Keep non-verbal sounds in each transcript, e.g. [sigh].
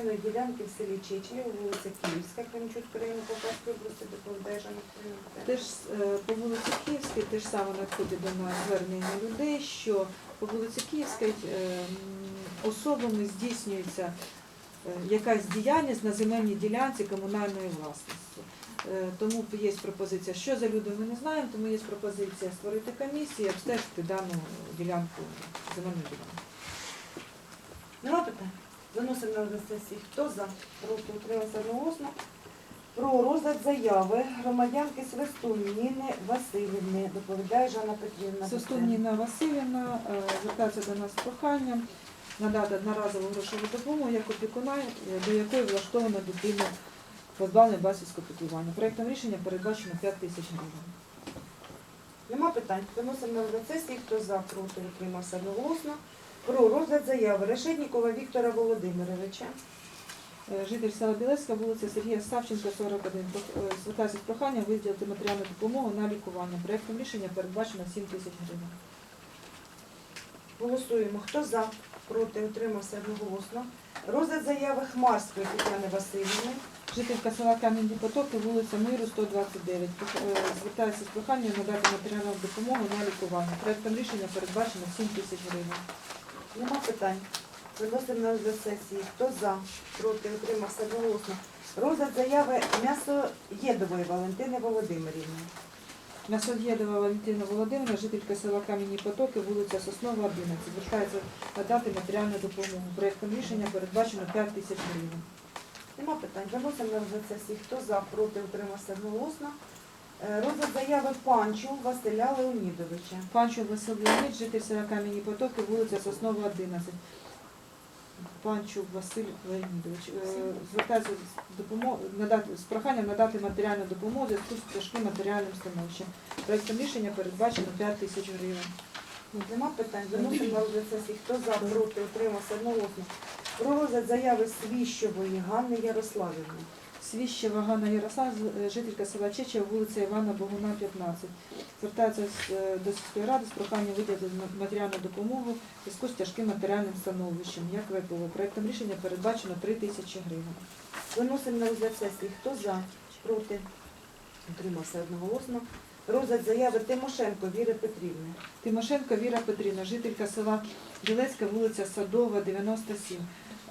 земельної ділянки в селі Чечнів, вулиця Київська, Кремчуцького району Полтавської області, доповідає Жанна Теж е, по вулиці Київській теж саме надходить до нас звернення людей, що по вулиці Київській е, особами здійснюється е, якась діяльність на земельній ділянці комунальної власності. Е, Тому є пропозиція, що за люди ми не знаємо, тому є пропозиція створити комісію і обстежити дану ділянку, земельну ділянку. Нема питань? Виносимо на сесії. Хто за? Проти утримався одноголосно. Про розгляд заяви громадянки Свистун Ніни Васильівни. Доповідає Жанна Петрівна. Состунніна Васильівна е, звертається до нас з проханням надати одноразову грошову допомогу як опікуна, е, до якої влаштовано дитину позбавлення батьківського піклування. Проектом рішення передбачено 5 тисяч гривень. Нема питань. Виносимо на сесії. Хто за? Проти утримався одноголосно. Про розгляд заяви Решетнікова Віктора Володимировича. Е, Житель села Білецька, вулиця Сергія Савченка, 41. Е, Звертається з проханням виділити матеріальну допомогу на лікування. Проектом рішення передбачено 7 тисяч гривень. Голосуємо. Хто за? Проти утримався одноголосно. Розгляд заяви Хмарської Тетяни Васильівни. Жителька села Кам'яні Потоки, вулиця Миру, 129. Е, Звертається з проханням надати матеріальну допомогу на лікування. Проектом рішення передбачено 7 тисяч гривень. Нема питань. Виносимо на розгляд сесії. Хто за? Проти утримався одноголосно. Розгляд заяви М'ясоєдової Валентини Володимирівни. М'ясоєдова Валентина Володимирівна, жителька села Кам'яні Потоки, вулиця Соснова, 11. Звертається надати матеріальну допомогу. Проектом рішення передбачено 5 тисяч гривень. Нема питань. Виносимо на розгляд сесії. Хто за? Проти утримався одноголосно. Е, Розгляд заяви Панчу Василя Леонідовича. Панчо Василь Леонід, житель села Кам'яні Потоки, вулиця Соснова, 11. Панчук Василь Леонідович. Е, Звертається з допомо- надати з проханням надати матеріальну допомогу зв'язку з тяжким матеріальним становищем. Проектом рішення передбачено 5 тисяч гривень. Ну, Нема питань. Виносимо на сесії. Хто за? Проти утримався одноголосно. Про розгляд заяви Свіщової Ганни Ярославівни. Свіщева Ганна Ярослав, е, жителька села Чеча, вулиця Івана Богуна, 15. Звертається е, до сільської ради з проханням виділити матеріальну допомогу в зв'язку з тяжким матеріальним становищем, як ВПО. Проектом рішення передбачено 3 тисячі гривень. Виносимо на розгляд сесії. Хто за? Проти? Утримався одноголосно. Розгляд заяви Тимошенко Віри Петрівни. Тимошенко Віра Петрівна, жителька села Білецька, вулиця Садова, 97.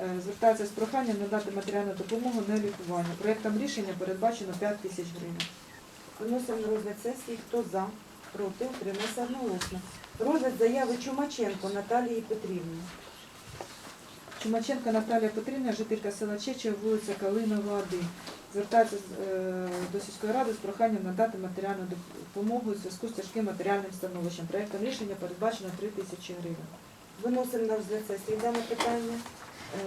Е, Звертається з проханням надати матеріальну допомогу на лікування. Проектом рішення передбачено 5 тисяч гривень. Виносимо на розгляд сесії. Хто за? Проти? Утримався одноголосно. Розгляд заяви Чумаченко Наталії Петрівни. Чумаченко Наталія Петрівна, жителька села Чеча, вулиця Калинова, 1. Звертається е, до сільської ради з проханням надати матеріальну допомогу у зв'язку з тяжким матеріальним становищем. Проектом рішення передбачено 3 тисячі гривень. Виносимо на розгляд сесії дане питання.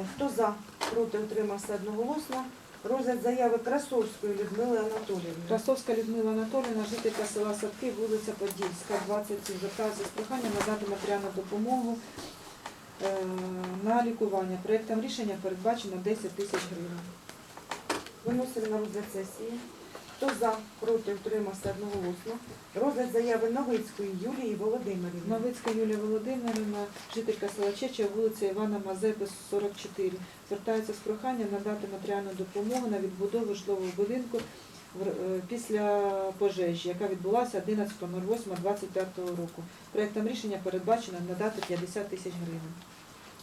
Е, Хто за? Проти? Утримався одноголосно. Розгляд заяви Красовської Людмили Анатоліївни. Красовська Людмила Анатоліївна, жителька села Садки, вулиця Подільська, 27. Звертається з проханням надати матеріальну допомогу е, на лікування. Проектом рішення передбачено 10 тисяч гривень. Виносимо на розгляд сесії. Хто за? Проти? Утримався одноголосно. Розгляд заяви Новицької Юлії Володимирівни. Новицька Юлія Володимирівна, жителька села Чеча, вулиця Івана Мазепи, 44. Звертається з проханням надати матеріальну допомогу на відбудову житлового будинку е, після пожежі, яка відбулася 11.08.25 року. Проектом рішення передбачено надати 50 тисяч гривень.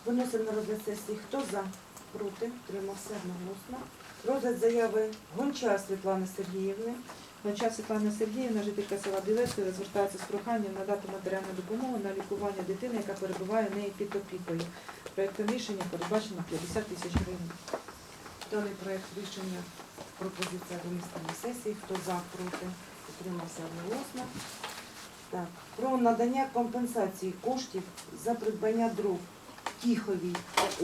Виносимо на розгляд сесії. Хто за? Проти? Утримався одноголосно. Розгляд заяви Гончар Світлани Сергіївни. Гончар Світлана Сергіївна, жителька села Білецьке, звертається з проханням надати матеріальну допомогу на лікування дитини, яка перебуває в неї під опікою. Проектом рішення передбачено 50 тисяч гривень. Даний проект рішення пропозиція винести на сесії. Хто за? Проти? Утримався одноголосно. Так. Про надання компенсації коштів за придбання дров Тіховій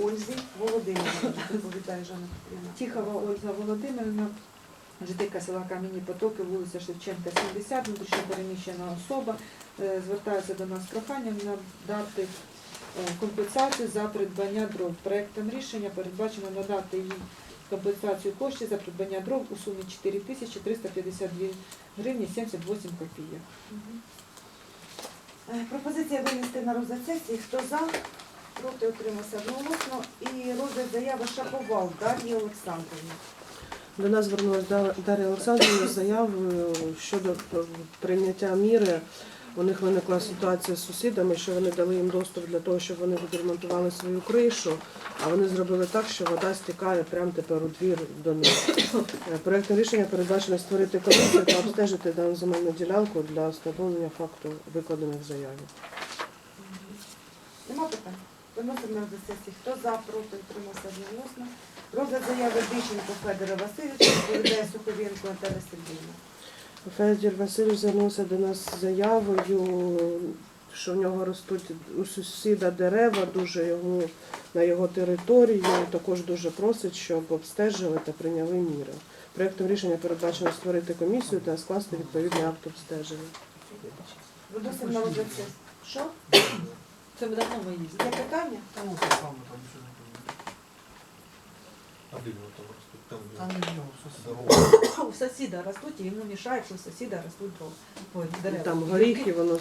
Ользі Володимирівні. Доповідає Жанна Петрівна. Тихова Ольга Володимирівна, жителька села Кам'яні Потоки, вулиця Шевченка, 70, внутрішньо переміщена особа, е, звертається до нас з проханням надати е, компенсацію за придбання дров. Проектом рішення передбачено надати їй компенсацію коштів за придбання дров у сумі 4 тисячі 352 гривні 78 копійок. Е, Пропозиція винести на розгляд сесії. Хто за? Проти утримався одноголосно. І розгляд заяви Шаповал Дар'ї Олександрівни. До нас звернулася Дар'я Олександрівна з заявою щодо прийняття міри. У них виникла ситуація з сусідами, що вони дали їм доступ для того, щоб вони відремонтували свою кришу, а вони зробили так, що вода стікає прямо тепер у двір до них. Е, Проектом рішення передбачено створити комісію та обстежити дану земельну ділянку для встановлення факту викладених в заяві. Нема питань? Виносимо на сесії. Хто за, проти, утримався одноголосно. Розгляд заяви Диченко Федора Васильовича, відповідає Суховенко Наталя Сергіївна. Федір Васильович звернувся до нас з заявою, що в нього ростуть у сусіда дерева, дуже йому на його території. Також дуже просить, щоб обстежили та прийняли міри. Проектом рішення передбачено створити комісію та скласти відповідний акт обстеження. Виносимо на розгляд сесії. Що? Це ми давно ми їздили. Є питання? Там вот там там ничего не поменяется. А де его там растут? Там, где в нього все здорово. [coughs] У сусіда ростуть, і йому мішають, що у сусіда ростуть дров. Ой, дерева. Там горіхи, воно